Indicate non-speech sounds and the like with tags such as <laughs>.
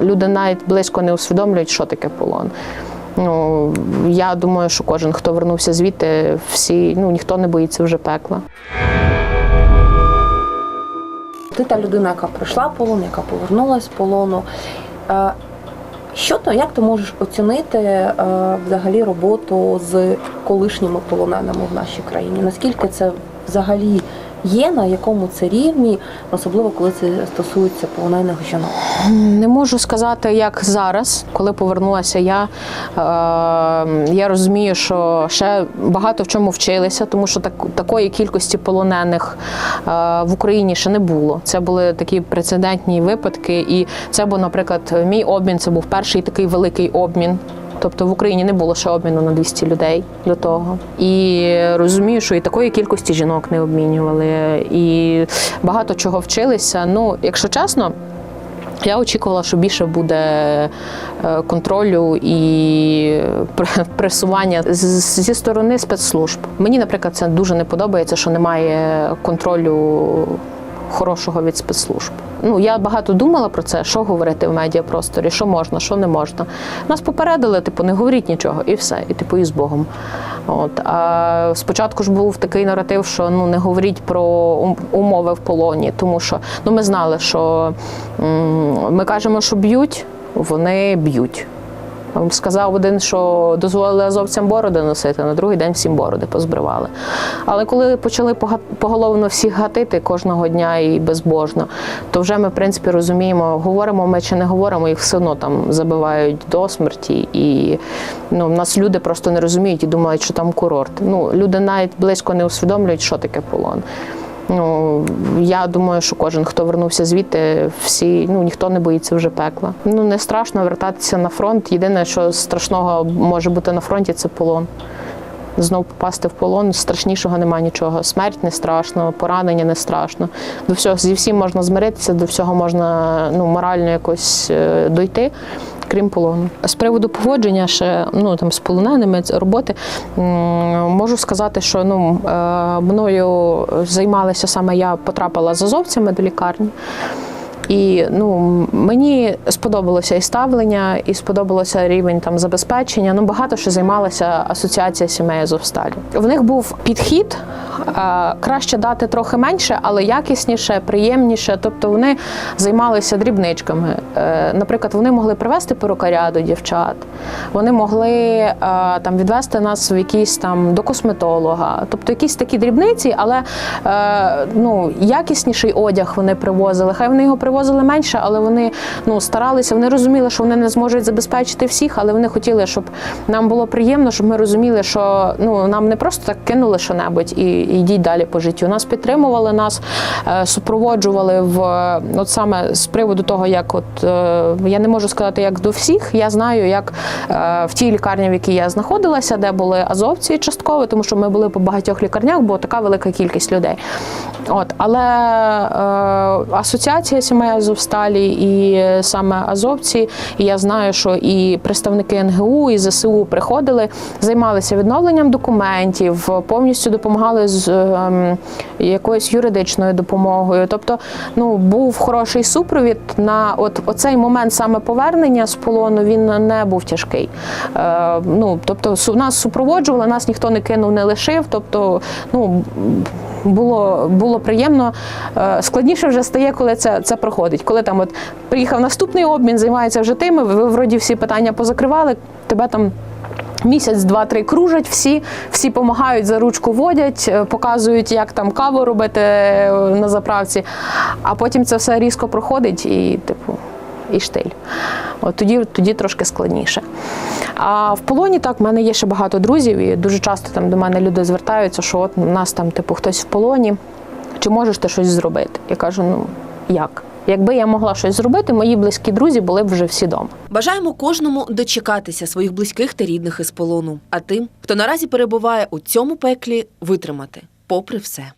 Люди навіть близько не усвідомлюють, що таке полон. Ну, я думаю, що кожен, хто вернувся звідти, всі, ну, ніхто не боїться вже пекла. Ти та людина, яка пройшла полон, яка повернулася з полону. Е, Що то, як ти можеш оцінити е, взагалі роботу з колишніми полоненими в нашій країні? Наскільки це взагалі є, на якому це рівні, особливо коли це стосується полонених жінок? Не можу сказати, як зараз, коли повернулася я. Е, я розумію, що ще багато в чому вчилися, тому що так, такої кількості полонених е, в Україні ще не було. Це були такі прецедентні випадки. І це був, наприклад, мій обмін. Це був перший такий великий обмін. Тобто в Україні не було ще обміну на 200 людей до того. І розумію, що і такої кількості жінок не обмінювали, і багато чого вчилися. Ну, якщо чесно, я очікувала, що більше буде е, контролю і <laughs> пресування зі сторони спецслужб. Мені, наприклад, це дуже не подобається, що немає контролю хорошого від спецслужб. Ну я багато думала про це, що говорити в медіапросторі, що можна, що не можна. Нас попередили, типу, не говоріть нічого, і все, і типу, і з Богом. От а спочатку ж був такий наратив, що ну не говоріть про умови в полоні, тому що ну ми знали, що м, ми кажемо, що б'ють, вони б'ють. Сказав один, що дозволили азовцям бороди носити, на другий день всім бороди позбривали. Але коли почали поголовно всіх гатити кожного дня і безбожно, то вже ми, в принципі, розуміємо, говоримо ми чи не говоримо, їх все одно там забивають до смерті. І ну, нас люди просто не розуміють і думають, що там курорт. Ну, люди навіть близько не усвідомлюють, що таке полон. Ну я думаю, що кожен, хто вернувся звідти, всі ну ніхто не боїться вже пекла. Ну не страшно вертатися на фронт. Єдине, що страшного може бути на фронті, це полон. Знов попасти в полон страшнішого немає нічого. Смерть не страшно, поранення не страшно. До всього зі всім можна змиритися, до всього можна ну морально якось е, дойти. Крім полону, з приводу поводження ще ну там з полоненими роботи можу сказати, що ну е, мною займалися саме я потрапила з азовцями до лікарні. І ну мені сподобалося і ставлення, і сподобалося рівень там забезпечення. Ну багато що займалася асоціація сімей Азовсталі. В них був підхід е, краще дати трохи менше, але якісніше, приємніше. Тобто вони займалися дрібничками. Е, наприклад, вони могли привезти перукаря до дівчат, вони могли е, там відвести нас в якісь там до косметолога, тобто якісь такі дрібниці, але ну якісніший одяг вони привозили. Хай вони його привозили менше, але вони ну старалися. Вони розуміли, що вони не зможуть забезпечити всіх, але вони хотіли, щоб нам було приємно, щоб ми розуміли, що ну нам не просто так кинули що-небудь і, і йдіть далі по життю. Нас підтримували, нас е, супроводжували в от саме з приводу того, як от е, я не можу сказати, як до всіх. Я знаю, як е, в тій лікарні, в якій я знаходилася, де були азовці частково, тому що ми були по багатьох лікарнях, бо така велика кількість людей. От, але е, асоціація сімей Азовсталі і саме азовці, і я знаю, що і представники НГУ, і ЗСУ приходили, займалися відновленням документів, повністю допомагали з ем, якоюсь юридичною допомогою. Тобто, ну був хороший супровід на от оцей момент саме повернення з полону. Він не був тяжкий. Е, ну тобто, нас супроводжували, нас ніхто не кинув, не лишив. Тобто, ну було, було приємно. Е, Складніше вже стає, коли це, це проходить. Коли там от приїхав наступний обмін, займається вже тими, ви вроді всі питання позакривали, тебе там. Місяць, два-три кружать всі, всі допомагають за ручку водять, е, показують, як там каву робити е, на заправці, а потім це все різко проходить і, типу, і штиль. От тоді, тоді трошки складніше. А в полоні так, в мене є ще багато друзів, і дуже часто там до мене люди звертаються, що от у нас там, типу, хтось в полоні, чи можеш ти щось зробити? Я кажу, ну як? Якби я могла щось зробити, мої близькі друзі були б вже всі вдома. Бажаємо кожному дочекатися своїх близьких та рідних із полону, а тим, хто наразі перебуває у цьому пеклі, витримати, попри все.